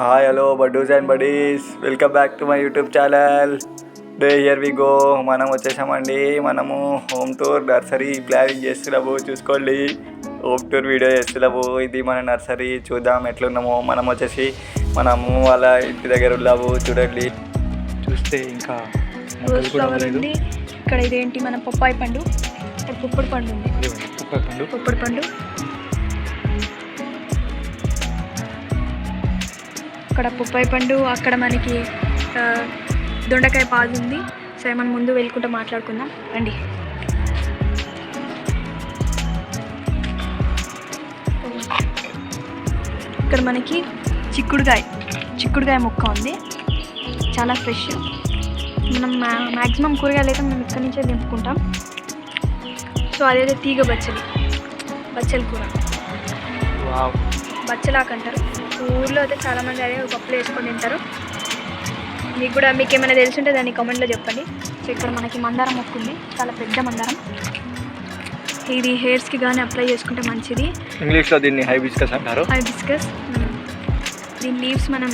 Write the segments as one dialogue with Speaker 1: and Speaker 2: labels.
Speaker 1: Hi hello బడ్డూస్ and buddies welcome back to my YouTube channel day here we go మనం వచ్చేసామండి. మనము home tour nursery planning చేస్తున్నాము. చూసుకోండి. Home tour video చేస్తున్నాము. ఇది మన నర్సరీ చూద్దాం ఎట్లున్నామో. మనం వచ్చేసి మనము వాళ్ళ ఇంటి దగ్గర ఉన్నాము. చూడండి. చూస్తే ఇంకా
Speaker 2: ఇక్కడ ఇదేంటి? మన పప్పాయి పండు. పుప్పడి పండు.
Speaker 1: పుప్పడి పండు.
Speaker 2: అక్కడ పుప్పాయి పండు అక్కడ మనకి దొండకాయ పాదు ఉంది. సరే మనం ముందు వెళ్ళుకుంటూ మాట్లాడుకుందాం. రండి. ఇక్కడ మనకి చిక్కుడుకాయ చిక్కుడుకాయ మొక్క ఉంది. చాలా ఫ్రెష్ మనం మ్యాక్సిమం కూరగాయలు అయితే మనం ఇక్కడి నుంచే దింపుకుంటాం సో అదైతే తీగ బచ్చలి బచ్చలి కూర.
Speaker 1: వావ్.
Speaker 2: బచ్చలాకు అంటారు ఊర్లో అయితే చాలామంది అదే పప్పులు వేసుకొని తింటారు. మీకు కూడా మీకు ఏమైనా తెలుసుంటే దాన్ని కామెంట్లో చెప్పండి. సో ఇక్కడ మనకి మందారం మొక్క ఉంది. చాలా పెద్ద మందారం. ఇది హెయిర్స్కి కానీ అప్లై చేసుకుంటే మంచిది.
Speaker 1: ఇంగ్లీష్లో దీన్ని హైబిస్కస్ అంటారు.
Speaker 2: హైబిస్కస్ దీని లీవ్స్ మనం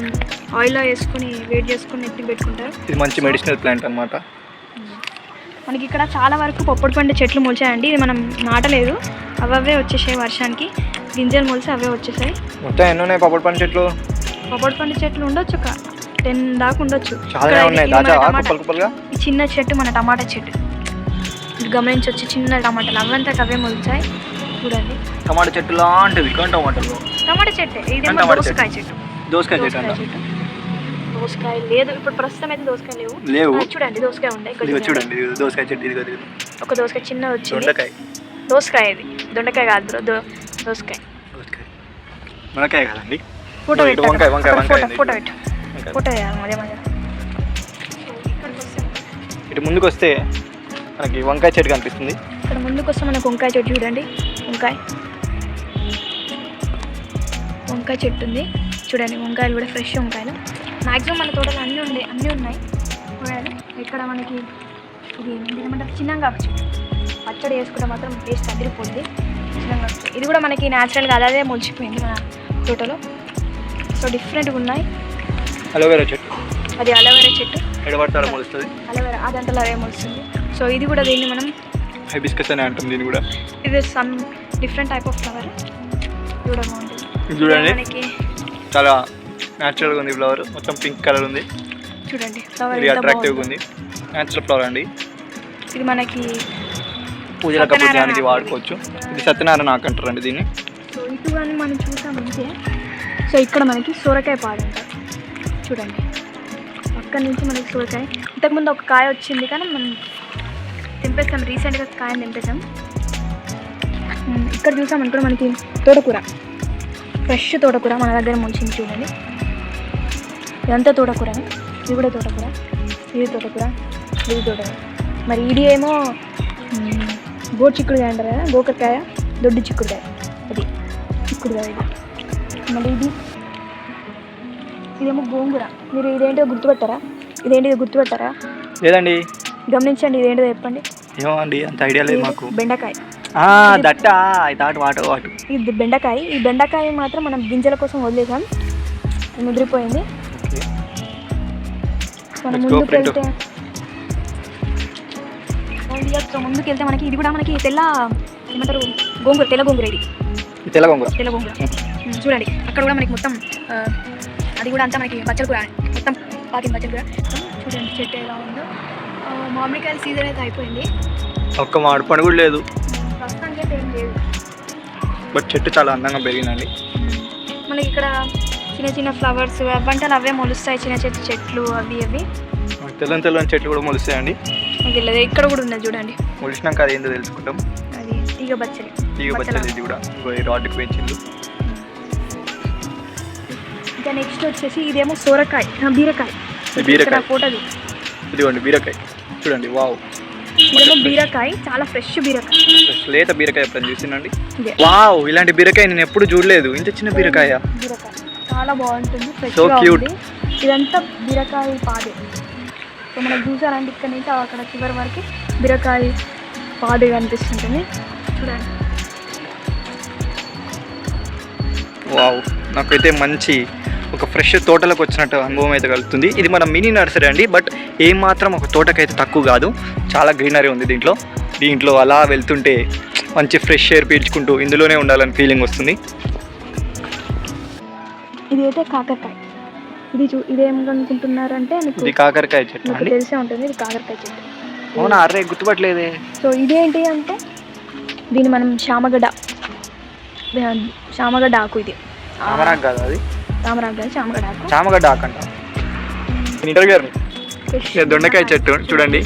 Speaker 2: ఆయిల్లో వేసుకొని వేడి చేసుకొని నెత్తి పెట్టుకుంటారు.
Speaker 1: ఇది మంచి మెడిసినల్ ప్లాంట్ అన్నమాట.
Speaker 2: మనకి ఇక్కడ చాలా వరకు పొప్పడి పండు చెట్లు మొలిచాయండి. ఇది మనం నాటలేదు. అవే వచ్చేసాయి వర్షానికి. గింజలు మొలిసి అవే వచ్చేసాయి.
Speaker 1: మొత్తం ఎన్ని ఉన్నాయి పప్పడి పండు చెట్లు?
Speaker 2: పొప్పడి పండు చెట్లు ఉండొచ్చు ఒక టెన్ దాకా ఉండొచ్చు. చిన్న చెట్టు మన టమాటా చెట్టు. ఇది గమనించవచ్చు చిన్న టమాటాలు. అవంతా అవే మొలిచాయి. చూడండి.
Speaker 1: టమాటా చెట్టు కానీ టమాటాలు.
Speaker 2: టమాటా చెట్టే. ఇదేమో దోసకాయ చెట్టు.
Speaker 1: దోసకాయ చెట్టు.
Speaker 2: దోసకాయ లేదు. ఇప్పుడు ప్రస్తుతం అయితే దోసకాయ లేవు.
Speaker 1: లేవు.
Speaker 2: చూడండి దోసకాయ ఉంది ఇక్కడ చూడండి.
Speaker 1: దోసకాయ చెట్టు.
Speaker 2: ఒక దోసకాయ చిన్న వచ్చింది.
Speaker 1: దొండకాయ.
Speaker 2: దోసకాయ ఇది. దొండకాయ కాదు బ్రో దో దోసకాయ.
Speaker 1: మునక్కాయ కదండి.
Speaker 2: ఫోటో పెట్టు
Speaker 1: వంకాయ, వంకాయ, వంకాయ
Speaker 2: ఫోటో పెట్టు. ఫోటో మధ్య
Speaker 1: ఇటు ముందుకు వస్తే మనకి వంకాయ చెట్టు కనిపిస్తుంది.
Speaker 2: ఇక్కడ ముందుకు వస్తే మనకు వంకాయ చెట్టు చూడండి. వంకాయ. వంకాయ చెట్టు ఉంది. చూడండి వంకాయలు కూడా ఫ్రెష్ వంకాయలు. మ్యాక్సిమం మన తోటలో అన్నీ ఉండే అన్నీ ఉన్నాయి. కూరగాయలు ఇక్కడ మనకి ఇది ఏమంటారు? చిన్నంగాకు చెట్టు పచ్చడి వేసుకుంటే మాత్రం టేస్ట్ అదిరిపోద్ది. చిన్నంగాకు చెట్టు ఇది కూడా మనకి న్యాచురల్గా అదే మొలిచిపోయింది మన తోటలో. సో డిఫరెంట్గా ఉన్నాయి.
Speaker 1: అలోవేరా చెట్టు.
Speaker 2: అది అలోవెరా చెట్టు.
Speaker 1: ఎడబడతాడు మొలుస్తుంది.
Speaker 2: అలోవెరా అదంతలో అదే మొలుస్తుంది. సో ఇది కూడా దీన్ని మనం
Speaker 1: హైబిస్కస్ అని అంటాం దీన్ని కూడా.
Speaker 2: ఇది some different type of flower
Speaker 1: ఇది చూడండి.
Speaker 2: మనకి
Speaker 1: చాలా న్యాచురల్గా ఉంది ఫ్లవర్ మొత్తం పింక్ కలర్ ఉంది.
Speaker 2: చూడంండి ఫ్లవర్
Speaker 1: వెరీ
Speaker 2: ఎంత
Speaker 1: అట్రాక్టివ్గా ఉంది. న్యాచురల్ ఫ్లవర్ అండి.
Speaker 2: ఇది మనకి
Speaker 1: దానికి
Speaker 2: ఆకు.
Speaker 1: వాడుకోవచ్చు. ఇది సత్యనారాయణ ఆకు అంటారండి దీన్ని.
Speaker 2: సో ఇటు కానీ మనం చూసామంటే సో ఇక్కడ మనకి సొరకాయ పాడు అంటారు చూడండి. అక్కడి నుంచి మనకి సొరకాయ. ఇంతకుముందు ఒక కాయ వచ్చింది కానీ మనం తెంపేస్తాం రీసెంట్గా కాయని తెంపేసాం. ఇక్కడ చూసామనుకో మనకి తోటకూర. ఫ్రెష్ తోటకూర మన దగ్గర ముంచింది చూడండి. ఇదంతా తోటకూర. ఇది కూడా తోటకూర. ఇది తోటకూర. ఇది తోటకూర. మరి ఇది ఏమో గోరు చిక్కుడుకాయ అంటారు కదా గోకరకాయ దొడ్డు చిక్కుడుకాయ. అది చిక్కుడుకాయ ఇది. మళ్ళీ ఇది. ఇదేమో గోంగూర. మీరు ఇదేంటో గుర్తుపెట్టారా? ఇదేంటిదో గుర్తుపెట్టారా?
Speaker 1: లేదండి
Speaker 2: గమనించండి ఇదేంటో చెప్పండి.
Speaker 1: ఏమో అండి అంత ఐడియా లేదు మాకు.
Speaker 2: బెండకాయ.
Speaker 1: ఆ, దట్ట? I thought what what?
Speaker 2: ఇది బెండకాయ. ఈ బెండకాయ మాత్రం మనం గింజల కోసం వదిలేసాం. ముదిరిపోయింది. మనం ముందుకు. వెళ్తే ముందుకు వెళ్తే మనకి ఇది కూడా మనకి తెల్ల ఏమంటారు గోంగూర తెల్ల గోంగూర ఇది.
Speaker 1: తెల్ల గొంగూర.
Speaker 2: తెల్ల గోంగూర. ఉమ్, చూడండి అక్కడ కూడా మనకి మొత్తం అది కూడా అంతా మనకి బచ్చల కూర మొత్తం పాకింది బచ్చల కూర. చూడండి చెట్టు ఎలా ఉందో. మామిడికాయల సీజన్ అయితే అయిపోయింది.
Speaker 1: ఒక్క మామిడి పండు కూడా లేదు.
Speaker 2: ప్రస్తుతానికి అయితే ఏం లేదు.
Speaker 1: బట్ చెట్టు చాలా అందంగా పెరిగిందండి.
Speaker 2: మనకి ఇక్కడ చిన్న చిన్న ఫ్లవర్స్ అవ్వంటలు అవే మొలుస్తాయి చిన్న చిన్న చెట్లు అవి అవి
Speaker 1: తెల్లని తెల్లని చెట్లు కూడా మొలుస్తాయండి.
Speaker 2: తెలియదు ఇక్కడ కూడా ఉన్నది చూడండి.
Speaker 1: మొలిసినాక అది ఏందో తెలుసుకుంటాం.
Speaker 2: అది తీగ బచ్చలి.
Speaker 1: తీగ బచ్చలు ఇది కూడా ఈ రాడ్కి పెంచింది
Speaker 2: ఇంకా నెక్స్ట్ వచ్చేసి ఇదేమో సోరకాయ బీరకాయ.
Speaker 1: బీరకాయ.
Speaker 2: ఫోటో
Speaker 1: ఇదిగోండి బీరకాయ. చూడండి వావ్.
Speaker 2: ఇదేమో బీరకాయ చాలా ఫ్రెష్ బీరకాయ.
Speaker 1: లేత బీరకాయ ఎప్పుడైనా చూసిందండి వావ్ ఇలాంటి బీరకాయ నేను ఎప్పుడు చూడలేదు. ఇంత చిన్న బీరకాయ?
Speaker 2: బీరకాయ. చాలా బాగుంటుంది ఫ్రెష్గా. ఉంది. ఇదంతా బీరకాయ పాదే. సో మనకు చూసారంటే ఇక్కడ నుంచి అక్కడ చివరి వరకు బీరకాయ పాదే కనిపిస్తుంటుంది. చూడండి.
Speaker 1: వావ్ నాకైతే మంచి ఒక ఫ్రెష్ తోటలోకి వచ్చినట్టు అనుభవం అయితే కలుగుతుంది. ఇది మన మినీ నర్సరీ అండి బట్ ఏం మాత్రం ఒక తోటకైతే తక్కువ కాదు. చాలా గ్రీనరీ ఉంది దీంట్లో. దీంట్లో అలా వెళ్తుంటే మంచి ఫ్రెష్ ఎయిర్ పీల్చుకుంటూ ఇందులోనే ఉండాలని ఫీలింగ్ వస్తుంది.
Speaker 2: ఇది అయితే కాకరకాయ. ఇది చూ ఇదేం అనుకుంటున్నారంటే మీకు
Speaker 1: ఇది కాకరకాయ చెట్టు
Speaker 2: మీకు తెలిసే ఉంటుంది ఇది కాకరకాయ చెట్టు.
Speaker 1: అవునా? అర్రే గుర్తుపట్టలేదే.
Speaker 2: సో ఇదేంటి అంటే దీన్ని మనం శామగడ్డ శామగడ్డ ఆకు ఇది.
Speaker 1: చామరాకు కాదు అది?
Speaker 2: రామరాకు కాదు శామగడ్డ ఆకు.
Speaker 1: చామగడ్డ ఆకంట ఇంటర్వ్యూ దొండకాయ చెట్టు చూడండి.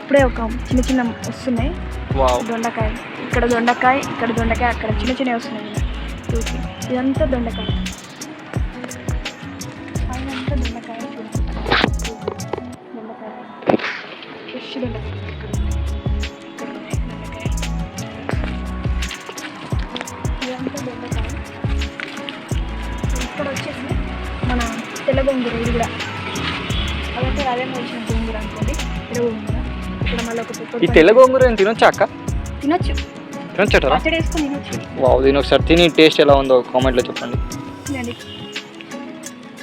Speaker 2: ఇప్పుడే ఒక చిన్న చిన్న వస్తున్నాయి.
Speaker 1: వావ్.
Speaker 2: దొండకాయ. ఇక్కడ దొండకాయ ఇక్కడ దొండకాయ అక్కడ చిన్న చిన్నవి వస్తున్నాయి. చూసి ఇదంతా దొండకాయ. ఇక్కడ వచ్చేసి మన తెల్ల గోంగూర ఇది కూడా అదంటే అదే వచ్చిన గోంగూర అనుకోండి తెల్ల గోంగూర ఇక్కడ మళ్ళీ ఒక
Speaker 1: ఈ తెల్ల గోంగూర తినొచ్చా. అక్క
Speaker 2: తినొచ్చు
Speaker 1: తినొచ్చటరా వావ్ దీని ఒకసారి తిని టేస్ట్ ఎలా ఉందో కామెంట్లో చెప్పండి.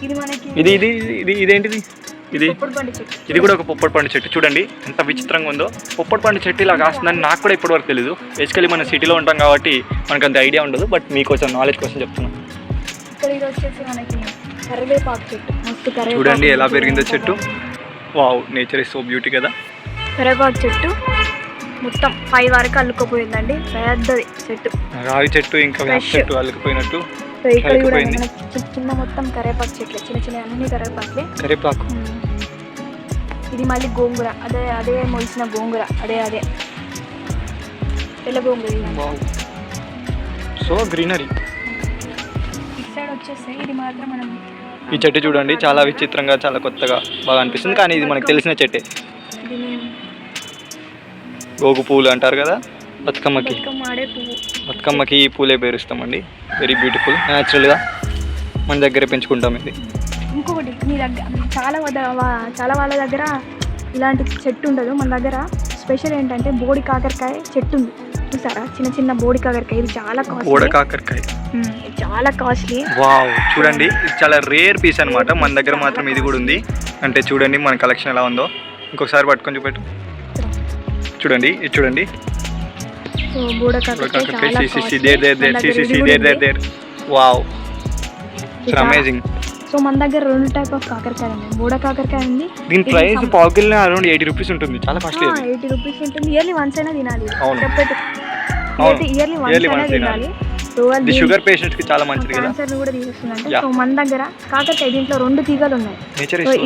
Speaker 2: ఇది మనకి
Speaker 1: ఇది ఇది ఇది ఇదేంటిది? ఇది ఇది కూడా ఒక పొప్పటి పండు చెట్టు. చూడండి ఎంత విచిత్రంగా ఉందో. పొప్పటి పండు చెట్టు ఇలా కాస్తుందని నాకు కూడా ఇప్పటివరకు తెలియదు బేసికలీ మన సిటీలో ఉంటాం కాబట్టి మనకు అంత ఐడియా ఉండదు బట్ మీకోసం నాలెడ్జ్ కోసం చెప్తున్నాను చూడండి ఎలా పెరిగిందో చెట్టు. Wow nature is so beauty కదా.
Speaker 2: కరివేపాకు చెట్టు. మొత్తం పై వరకు అల్లుకోపోయిందండి. పెద్దది చెట్టు.
Speaker 1: రావి చెట్టు ఇంకా. చెట్టు అల్లుకుపోయినట్టు
Speaker 2: ఇక్కడ కూడా చిన్న మొత్తం కరివేపాకు చెట్లు చిన్న చిన్న అన్ని కరివేపాకులే
Speaker 1: కరివేపాకు
Speaker 2: ఉమ్. ఇది మళ్ళీ గోంగూర. అదే అదే మొలిసిన గోంగూర. అదే అదే. తెల్ల గోంగూర
Speaker 1: సో గ్రీనరీ
Speaker 2: సైడ్ వచ్చేస్తే ఇది మాత్రం మనం
Speaker 1: ఈ చెట్టు చూడండి చాలా విచిత్రంగా చాలా కొత్తగా బాగా అనిపిస్తుంది. కానీ ఇది మనకు తెలిసిన చెట్టే. గోగు పువ్వులు అంటారు కదా? బతుకమ్మకి. బతుకమ్మకి ఈ పూలే పేరుస్తామండి. వెరీ బ్యూటిఫుల్ న్యాచురల్గా మన దగ్గర పెంచుకుంటాం ఇది.
Speaker 2: ఇంకొకటి మీ దగ్గర చాలా చాలా వాళ్ళ దగ్గర ఇలాంటి చెట్టు ఉండదు. మన దగ్గర స్పెషల్ ఏంటంటే బోడి కాకరకాయ చెట్టు ఉంది. చూసారా? చిన్న చిన్న బోడి కాకరకాయ. ఇది చాలా కాస్ట్లీ
Speaker 1: కాకరకాయ.
Speaker 2: చాలా కాస్ట్లీ
Speaker 1: వావ్ చూడండి. ఇది చాలా రేర్ పీస్ అన్నమాట. మన దగ్గర మాత్రం ఇది కూడా ఉంది. అంటే చూడండి మన కలెక్షన్ ఎలా ఉందో. ఇంకొకసారి పట్టుకొని చూపెట్టు. చూడండి ఇది చూడండి. వావ్. ఇట్స్ అమేజింగ్
Speaker 2: సో మన దగ్గర రెండు టైప్ ఆఫ్ కాకరకాయ ఉంది బోడ కాకరకాయ ఉంది
Speaker 1: దీని ప్రైస్ పావు కిలో అరౌండ్ ఎయిటీ రూపీస్ ఉంటుంది. చాలా కాస్ట్లీ అది.
Speaker 2: ఎయిటీ రూపీస్ ఉంటుంది. ఇయర్లీ వన్స్ అయినా తినాలి.
Speaker 1: అవును.
Speaker 2: ఇయర్లీ వన్స్ అయినా తినాలి. సో
Speaker 1: ఇది షుగర్ పేషెంట్స్కి చాలా మంచిది కదా.
Speaker 2: క్యాన్సర్ కూడా తీసేస్తుందంటే. సో మన దగ్గర కాకరకాయ దీంట్లో రెండు తీగలు ఉన్నాయి.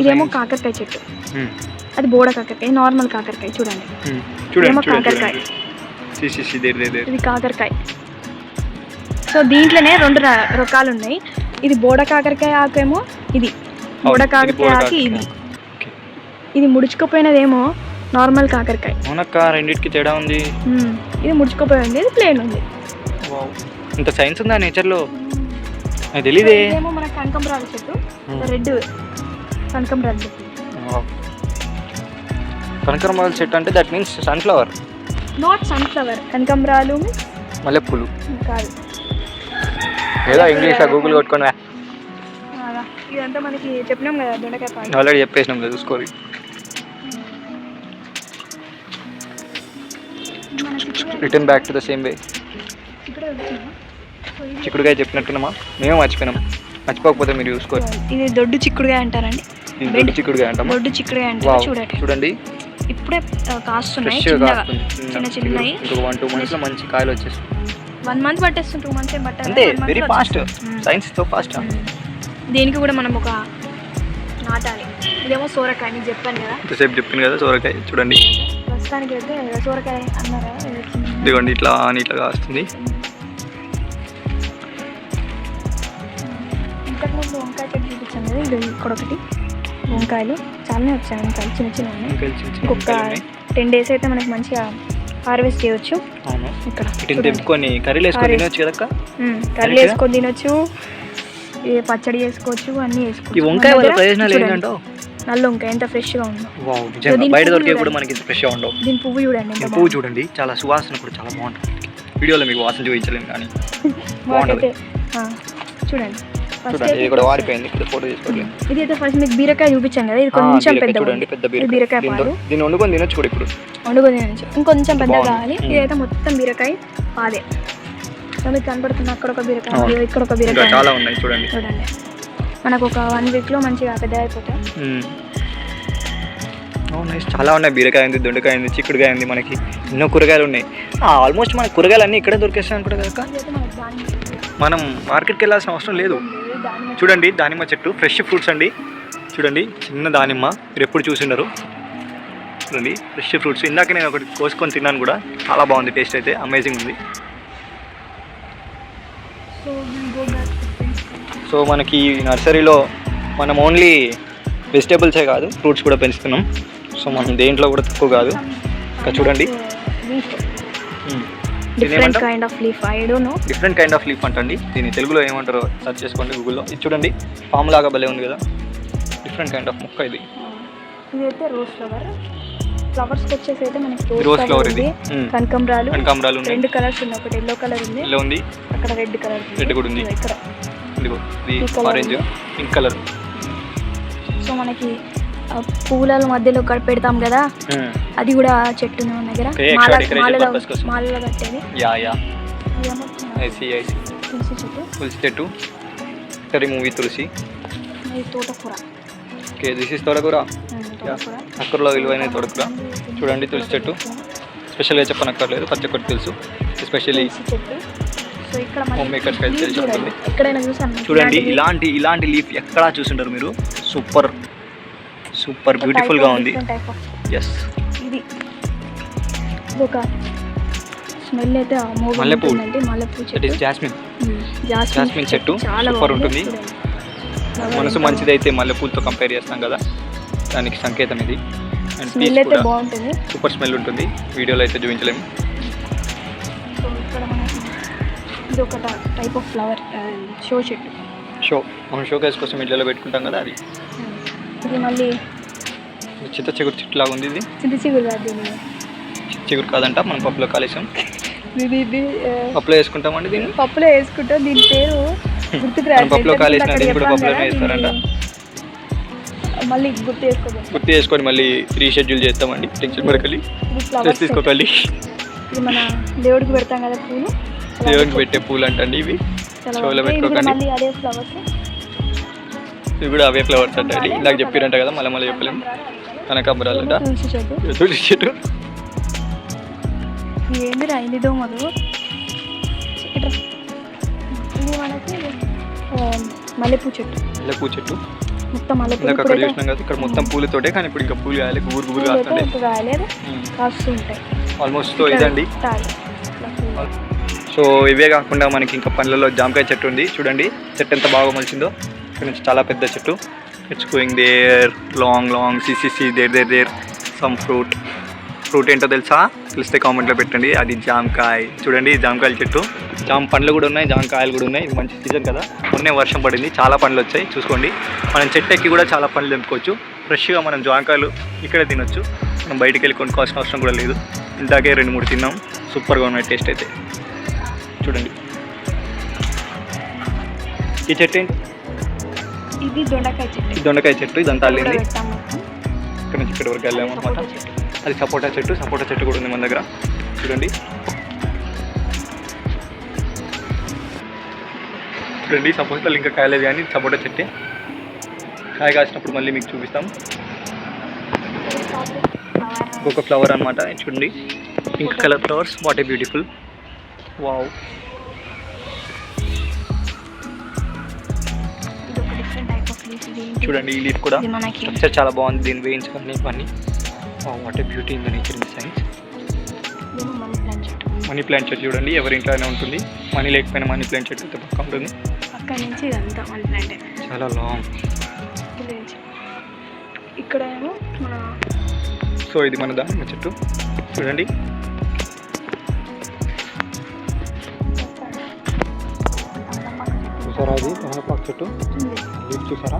Speaker 2: ఇదేమో కాకరకాయ చెట్టు. అది బోడ కాకరకాయ నార్మల్ కాకరకాయ చూడండి. కాకరకాయ. ఇది కాకరకాయ. సో దీంట్లోనే రెండు రకాలు ఉన్నాయి ఇది బోడ కాకరకాయ ఆకేమో ఇది. బోడ కాకరకాయ ఆకు ఇది. ఇది ముడుచుకుపోయినదేమో నార్మల్ కాకరకాయ.
Speaker 1: అవునక్క రెండింటికి తేడా ఉంది.
Speaker 2: మ్మ్. ఇది ముడుచుకుపోయి ఉంది ఇది ప్లేన్ ఉంది.
Speaker 1: ఇంత సైన్స్ ఉందా నేచర్లో? నాకు తెలీదే.
Speaker 2: ఇదేమో మన కనకంబరాల చెట్టు.
Speaker 1: మ్మ్.
Speaker 2: రెడ్ కనకంబరాల చెట్టు.
Speaker 1: కనకరమాల చెట్టు అంటే that means sunflower
Speaker 2: not sunflower కనకంబరాలు
Speaker 1: మల్లెపూలు.
Speaker 2: కాదు.
Speaker 1: ఏదో ఇంగ్లీష్లో గూగుల్ కొట్టుకొని.
Speaker 2: ఇదంతా మనకి చెప్పినాం కదా దొండకాయ పాడు
Speaker 1: ఆల్రెడీ చెప్పేసినాం కదా చూసుకోరి. Return back to the same way
Speaker 2: చిక్కుడుకాయ
Speaker 1: చెప్పినట్టున్నామా? మేమే మర్చిపోయినాం. మర్చిపోకపోతే మీరు చూసుకోరు.
Speaker 2: ఇది దొడ్డు చిక్కుడుకాయ అంటారండి.
Speaker 1: దొడ్డు చిక్కుడుకాయ అంటామా?
Speaker 2: దొడ్డు చిక్కుడుకాయ అంటారు. చూడండి
Speaker 1: చూడండి.
Speaker 2: ఇప్పుడే కాస్తున్నాయి చిన్నగా చిన్న చిన్నవి
Speaker 1: వన్ టూ మంత్స్లో మంచి కాయలు వచ్చేస్తాయి
Speaker 2: వన్ మంత్ పట్టేస్తుంది టూ మంత్స్ ఏం పట్టాలి
Speaker 1: అంతే వెరీ
Speaker 2: లో
Speaker 1: ఫాస్ట్. సైన్స్తో ఫాస్ట్.
Speaker 2: దీనికి కూడా మనం ఒక నాటాలి. ఇదేమో సోరకాయ మీకు చెప్పాను కదా.
Speaker 1: ఇంతసేపు చెప్పింది కదా సోరకాయ చూడండి.
Speaker 2: ప్రస్తుతానికి అయితే సోరకాయ అన్నారా?
Speaker 1: ఇదిగోండి ఇట్లా అని ఇట్లా కాస్తుంది.
Speaker 2: ఇంతకుముందు వంకాయ చెట్టు చూపించాను కదా ఇది ఇక్కడ ఒకటి. వంకాయలు. చాలానే వచ్చాయి వంకాయలు చిన్న చిన్న ఇంకొక. టెన్ డేస్ అయితే మనకి మంచిగా హార్వెస్ట్ చేయొచ్చు.
Speaker 1: అవును.
Speaker 2: ఇక్కడ
Speaker 1: తెంపుకొని కర్రీలు వేసుకొని. తినొచ్చు కదక్క?
Speaker 2: కర్రీ వేసుకొని తినొచ్చు. ఏ పచ్చడి చేసుకోవచ్చు అన్నీ వేసుకోవచ్చు
Speaker 1: ఈ వంకాయ వల్ల ప్రయోజనాలు ఏంటంటో
Speaker 2: నల్ల వంకాయ ఎంత ఫ్రెష్గా ఉందో.
Speaker 1: బయట దొరికే కూడా. మనకి ఫ్రెష్గా ఉండవు.
Speaker 2: దీని పువ్వు చూడండి
Speaker 1: పువ్వు చూడండి. చాలా సువాసన కూడా చాలా బాగుంటుంది. వీడియోలో మీకు వాసన చూపించలేము కానీ
Speaker 2: ఆ, చూడండి.
Speaker 1: చూడండి ఇది
Speaker 2: అయితే
Speaker 1: కూడా వాడిపోయింది ఇక్కడ ఫోటో తీసుకోవట్లేదు
Speaker 2: ఇది అయితే ఫస్ట్ మీకు బీరకాయ చూపించాం కదా ఇది కొంచెం పెద్ద
Speaker 1: చూడండి పెద్ద బీరకాయ.
Speaker 2: పాలు.
Speaker 1: దీన్ని వండుకొని తినొచ్చు కూడా ఇప్పుడు.
Speaker 2: వండుకొని తినచ్చు. ఇంకొంచెం పెద్ద. కావాలి. ఇదైతే మొత్తం బీరకాయ పాలే. మీకు కనపడుతుంది అక్కడ ఒక బీరకాయ ఇక్కడ ఒక బీరకాయ.
Speaker 1: చాలా. ఉన్నాయి చూడండి.
Speaker 2: చూడండి. మనకు ఒక వన్ వీక్లో మంచిగా పెద్ద అయిపోతాయి.
Speaker 1: చాలా ఉన్నాయి. బీరకాయ ఉంది దొండకాయ ఉంది చిక్కుడుకాయ ఉంది మనకి. ఎన్నో కూరగాయలు ఉన్నాయి. ఆల్మోస్ట్ మన కూరగాయలు అన్నీ ఇక్కడే దొరికేస్తాయి అనుకుంటా
Speaker 2: చెట్టు.
Speaker 1: మనం మార్కెట్కి వెళ్ళాల్సిన అవసరం లేదు. చూడండి దానిమ్మ చెట్టు ఫ్రెష్ ఫ్రూట్స్ అండి. చూడండి చిన్న దానిమ్మ. మీరు ఎప్పుడు చూసిండరు. చూడండి ఫ్రెష్ ఫ్రూట్స్ ఇందాక నేను ఒకటి కోసుకొని తిన్నాను కూడా. చాలా బాగుంది టేస్ట్ అయితే. అమేజింగ్ ఉంది.
Speaker 2: సో
Speaker 1: మనకి ఈ నర్సరీలో మనం ఓన్లీ వెజిటేబుల్సే కాదు ఫ్రూట్స్ కూడా పెంచుతున్నాం. సో మనం దేంట్లో కూడా తక్కువ కాదు. ఇంకా చూడండి.
Speaker 2: Different kind of leaf I don't know
Speaker 1: different kind of leaf అంటండి. దీన్ని తెలుగులో ఏమంటారో సెర్చ్ చేసుకోండి గూగుల్లో ఇది చూడండి పామ్ లాగా భలే ఉంది కదా. డిఫరెంట్ కైండ్ ఆఫ్ మొక్క ఇది.
Speaker 2: ఇదైతే రోజ్ ఫ్లవర్ ఫ్లవర్స్ వచ్చేసి అయితే మనకి
Speaker 1: రోజ్ ఫ్లవర్ ఇది. మ్మ్.
Speaker 2: కనకంబరాలు.
Speaker 1: కనకాంబరాలు ఉన్నాయి.
Speaker 2: రెండు కలర్స్ ఉన్నాయి. ఒకటి ఎల్లో కలర్ ఉంది.
Speaker 1: ఇలా ఉంది.
Speaker 2: అక్కడ రెడ్ కలర్
Speaker 1: Red కూడా ఉంది.
Speaker 2: ఇక్కడ.
Speaker 1: ఇది ఆరెంజ్. పింక్ కలర్
Speaker 2: సో మనకి పూల మధ్యలో పెడతాం కదా అది కూడా చెట్టు ఉంది మన దగ్గర. మాలలో కట్టేది. తులసి చెట్టు.
Speaker 1: కర్రీ మూవీ తులసి.
Speaker 2: తోటకూర.
Speaker 1: ఓకే దిస్ ఇస్ తోటకూర. అక్కర్లో విలువైన తోటకూర. చూడండి తులసి చెట్టు. స్పెషల్గా చెప్పనక్కర్లేదు పచ్చ కొట్టు తెలుసు ఎస్పెషల్లీ.
Speaker 2: ఎక్కడైనా
Speaker 1: చూడండి ఇలాంటి ఇలాంటి లీఫ్ ఎక్కడా చూసుంటారు మీరు. సూపర్ సూపర్ బ్యూటిఫుల్గా ఉంది. ఎస్
Speaker 2: ఇది. ఒక స్మెల్ అయితే
Speaker 1: మల్లెపూ.
Speaker 2: మల్లెపూ చెట్టు.
Speaker 1: జాస్మిన్
Speaker 2: జాస్మిన్
Speaker 1: జాస్మిన్ చెట్టు. సూపర్. ఉంటుంది. మనసు మంచిదైతే మల్లెపూలతో కంపేర్ చేస్తాం కదా. దానికి సంకేతం ఇది. అండ్
Speaker 2: స్మెల్ అయితే బాగుంటుంది.
Speaker 1: సూపర్ స్మెల్ ఉంటుంది. వీడియోలో అయితే చూపించలేము
Speaker 2: సో ఇక్కడ మనకి ఇది ఒక టైప్ ఆఫ్ ఫ్లవర్ షో చెట్టు.
Speaker 1: షో మనం షోకేస్ కోసం ఇళ్ళలో పెట్టుకుంటాం కదా అది.
Speaker 2: ఇది మళ్ళీ
Speaker 1: చిత్త చిగురు చెట్టు లాగా ఉంది ఇది.
Speaker 2: చింత చిగురు కాదు
Speaker 1: చిత్త చిగురు కాదంట మనం పప్పులో కాలేసాం
Speaker 2: ఇది ఇది
Speaker 1: పప్పులో వేసుకుంటామండి దీన్ని?
Speaker 2: పప్పులో వేసుకుంటాం దీని పేరు గుర్తుకు
Speaker 1: పప్పులో కాలేసిన దీన్ని కూడా
Speaker 2: కదా,
Speaker 1: వేస్తారంట.
Speaker 2: మళ్ళీ గుర్తు చేసుకోదాం
Speaker 1: గుర్తు చేసుకొని మళ్ళీ రీషెడ్యూల్ చేస్తామండి టెన్షన్ పడకలి
Speaker 2: ఫ్లవర్స్
Speaker 1: తీసుకోకండి.
Speaker 2: ఇది మన దేవుడికి పెడతాం కదా పూలు.
Speaker 1: దేవునికి పెట్టే పూలు అంటండి ఇవి.
Speaker 2: చాలా
Speaker 1: చెవులో పెట్టుకోకండి.
Speaker 2: మళ్ళీ అదే ఫ్లవర్స్
Speaker 1: ఇవి కూడా అవే ఫ్లవర్స్ అంటండి ఇందాక చెప్పారంట కదా మళ్ళీ మళ్ళీ చెప్పలేము కనకాంబరాలు అంట
Speaker 2: తులసి చెట్టు. ఏందిరా ఇది దోమలు. ఇది మనకి మల్లెపూ చెట్టు.
Speaker 1: మల్లెపూ చెట్టు.
Speaker 2: మొత్తం మల్లెపూ
Speaker 1: అక్కడ చూసినాం కదా ఇక్కడ మొత్తం పూలతోటే కానీ ఇప్పుడు ఇంకా పూలు కాయాలి గుబురు గుబురు
Speaker 2: పూలు అయితే
Speaker 1: కాస్తుండే.
Speaker 2: ఇప్పుడు రాయలేదు కాస్తూ ఉంటాయి
Speaker 1: ఆల్మోస్ట్ సో ఇదండి. సో ఇవే కాకుండా మనకి ఇంకా పండ్లలో జామకాయ చెట్టు ఉంది. చూడండి చెట్టు ఎంత బాగా మలిచిందో. ఇక్కడ నుంచి చాలా పెద్ద చెట్టు it's going there long long CCC there there there some fruit fruit ఏంటో తెలుసా? తెలిస్తే కామెంట్లో పెట్టండి. అది జామకాయ. చూడండి జామకాయల చెట్టు. జామ పండ్లు కూడా ఉన్నాయి జామకాయలు కూడా ఉన్నాయి. ఇది మంచి సీజన్ కదా. మొన్నే వర్షం పడింది. చాలా పండ్లు వచ్చాయి. చూసుకోండి. మనం చెట్టు ఎక్కి కూడా చాలా పండ్లు తెంపుకోవచ్చు. ఫ్రెష్గా మనం జామకాయలు ఇక్కడే తినొచ్చు. మనం బయటికి వెళ్ళి కొనుక్కోవాల్సిన అవసరం కూడా లేదు. ఇందాకే రెండు మూడు తిన్నాం. సూపర్గా ఉన్నాయి టేస్ట్ అయితే. చూడండి. ఈ చెట్టు ఏంటి?
Speaker 2: ఇది దొండకాయ చెట్టు.
Speaker 1: దొండకాయ చెట్టు ఇదంతా అల్లింది. ఇక్కడ నుంచి ఇక్కడ వరకు వెళ్ళాము అనమాట. అది సపోటా చెట్టు సపోటా చెట్టు కూడా ఉంది మన దగ్గర. చూడండి. చూడండి సపోటాలు ఇంకా కాయలేదు కానీ సపోటా చెట్టే. కాయ కాసినప్పుడు మళ్ళీ మీకు చూపిస్తాం. ఇంకొక ఫ్లవర్ అనమాట చూడండి. Pink colour flowers what a beautiful. Wow. చూడండి ఈ లీఫ్ కూడా. స్ట్రక్చర్ చాలా బాగుంది దీన్ని వేయించుకొని ఇవన్నీ. What a beauty in the nature in science
Speaker 2: money plant చెట్టు.
Speaker 1: మనీ ప్లాంట్ చెట్టు చూడండి ఎవరి ఇంట్లోనే ఉంటుంది. మనీ లేకపోయినా మనీ ప్లాంట్ చెట్టు అయితే పక్క ఉంటుంది
Speaker 2: అక్కడ నుంచి ఇదంతా మనీ ప్లాంట్
Speaker 1: చాలా లాంగ్
Speaker 2: ఇక్కడ ఏమో మన
Speaker 1: సో ఇది మన దానిమ్మ చెట్టు. చూడండి. చూసారా అది తమలపాకు చెట్టు. లీఫ్ చూసారా?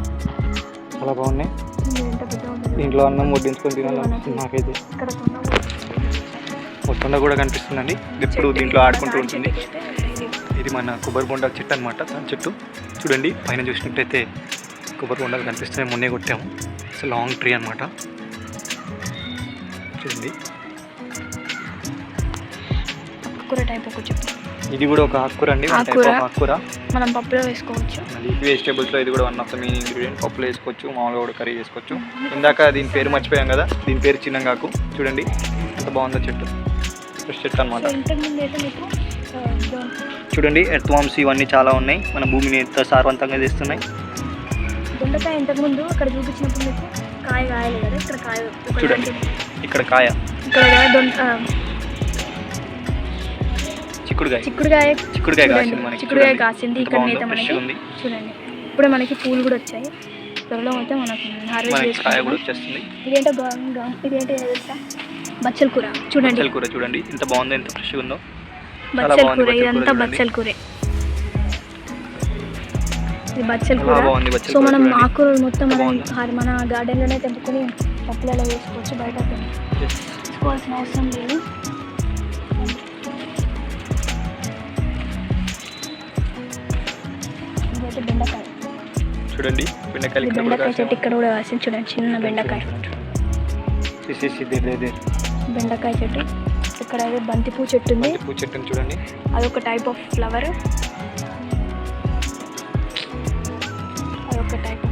Speaker 1: చాలా బాగున్నాయి. దీంట్లో అన్నం వడ్డించుకొని తినాలనిపిస్తుంది నాకైతే. మొత్తంగా కూడా కనిపిస్తుందండి. ఎప్పుడు దీంట్లో ఆడుకుంటూ ఉంటుంది.
Speaker 2: ఇది.
Speaker 1: మన కొబ్బరి బొండ చెట్టు అనమాట దాని చెట్టు. చూడండి పైన చూసినట్టయితే కొబ్బరి బొండాలు కనిపిస్తున్నాయి. మొన్నే కొట్టాము. ఇట్స్ లాంగ్ ట్రీ అనమాట చూడండి.
Speaker 2: కూర టైప్ ఒక చెప్పు.
Speaker 1: ఇది కూడా ఒక ఆకుకూర అండి
Speaker 2: ఆకుకూర.
Speaker 1: ఆకుకూర.
Speaker 2: మనం పప్పులో వేసుకోవచ్చు.
Speaker 1: లీఫీ వెజిటేబుల్స్లో ఇది కూడా one of the main ingredient పప్పులో వేసుకోవచ్చు మామూలుగా కూడా కర్రీ చేసుకోవచ్చు. ఇందాక దీని పేరు మర్చిపోయాం కదా దీని పేరు చిన్నంగాకు. చూడండి ఎంత బాగుందో చెట్టు. ఫ్రెష్ చెట్టు అనమాట చూడండి ఎర్త్ వామ్స్ ఇవన్నీ చాలా ఉన్నాయి. మన భూమిని ఎంత సారవంతంగా చేస్తున్నాయి.
Speaker 2: దొండకాయ ఇంతకుముందు అక్కడ చూపించినప్పుడు కాయ కాయలేదు కదా ఇక్కడ కాయ
Speaker 1: చూడండి. ఇక్కడ కాయ.
Speaker 2: ఇక్కడ
Speaker 1: చిక్కుడుకాయ
Speaker 2: చిక్కుడుకాయ
Speaker 1: చిక్కుడుకాయ కాసింది మనకి
Speaker 2: చిక్కుడుకాయ. కాసింది. ఇక్కడ అయితే మనకి చూడండి. ఇప్పుడు మనకి పూలు కూడా వచ్చాయి. త్వరలో అయితే మనకు హార్వెస్ట్ చేసుకుంటాం ఇదేంటో బాగుందా? ఇదేంటో తెలుసా? బచ్చల కూర. చూడండి.
Speaker 1: బచ్చల కూర చూడండి. ఎంత బాగుందో ఎంత ఫ్రెష్గా ఉందో. చాలా
Speaker 2: బచ్చల కూర. ఇదంతా. బచ్చల కూరే. ఇది బచ్చల
Speaker 1: చాలా
Speaker 2: కూర. సో మనం. ఆకుకూరలు మొత్తం మనం మన గార్డెన్లోనే తెంపుకొని పప్పులలో వేసుకోవచ్చు బయట
Speaker 1: Yes.
Speaker 2: తీసుకోవాల్సిన అవసరం లేదు. ఇదైతే బెండకాయ.
Speaker 1: చూడండి కూడా
Speaker 2: బెండకాయ చెట్టు. ఇక్కడ కూడా కాసింది చూడండి చిన్న బెండకాయ. బెండకాయ చెట్టు. ఇక్కడ అదే బంతిపూ చెట్టు ఉంది.
Speaker 1: పూ చెట్టుని చూడండి.
Speaker 2: అదొక టైప్ ఆఫ్ ఫ్లవర్ అదొక టైప్ ఆఫ్